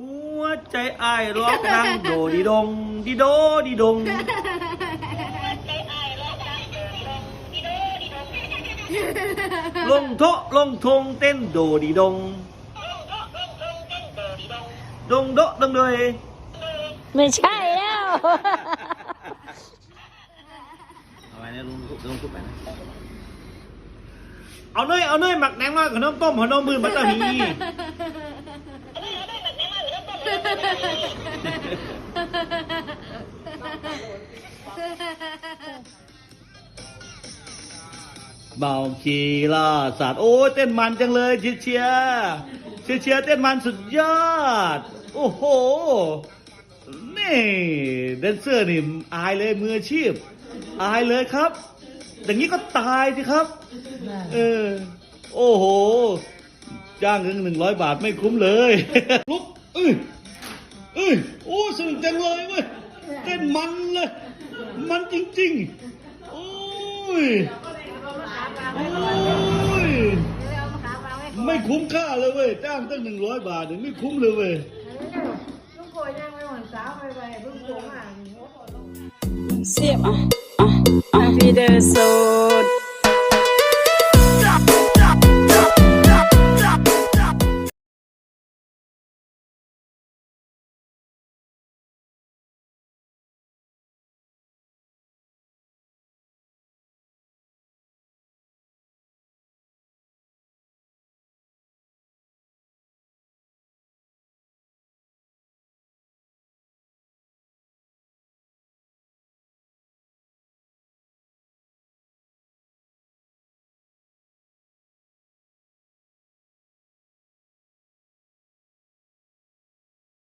หัวใจอ้ายร้องดังโดดีดงดีโดดีดงลงโทะลงทงเต้นโดดีดง ดงโดะดงเลยไม่ใช่แล้วเอาไปนะลุงลุงพูดไปนะเอาเนยเอาเนยหมักแหนงมาขนมต้มขนมมือบัตเตอร์ฮี เบาคีล่าสัตว์โอ้ยเต้นมันจังเลยเชียเชียเชียเชียเต้นมันสุดยอด โอ้โห นี่แดนเซอร์นี่อายเลยมืออาชีพ อายเลยครับ อย่างนี้ก็ตายสิครับ เออ โอ้โห จ้างเงินหนึ่งร้อยบาทไม่คุ้มเลยลุก เอ้ยเอ้ยโอ้สนุกจังเลยเว้ยเต้นมันเลย มันจริงๆ โอ้ยโอ้ยไม่คุ้มค่าเลยเว้ยจ้างตั้งหนึ่งร้อยบาทเนี่ยไม่คุ้มเลยเว้ยลูกโกยยังไม่หวนสาวไปไปเพิ่งโกงอะเสียบอะอะอะพี่เดอร์โซ